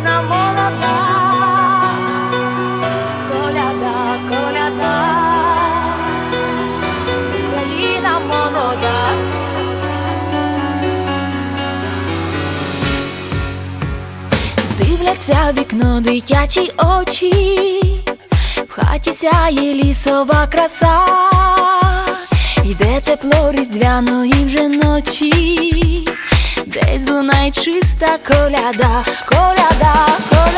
Україна молода, коляда, коляда, Україна молода. Дивляться вікно дитячі очі, в хаті сяє лісова краса, йде тепло різдвяної вже ночі, десь лунає чиста коляда, коляда, коляда,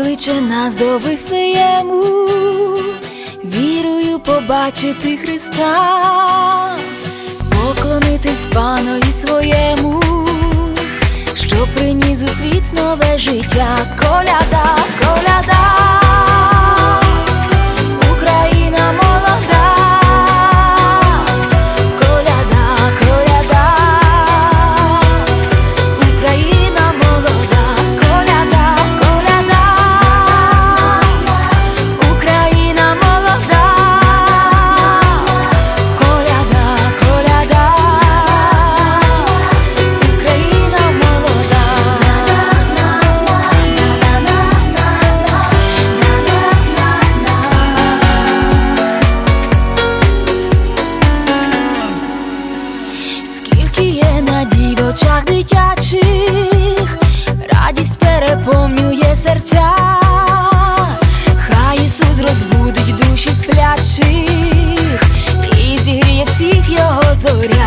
кличе нас до Вифлеєму, вірою побачити Христа, поклонитись панові своєму, що приніс у світ нове життя, коляда, Скільки є надій в очах дитячих, радість переповнює серця, хай Ісус розбудить душі сплячих і зігріє всіх його зоря,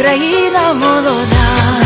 Україна молода.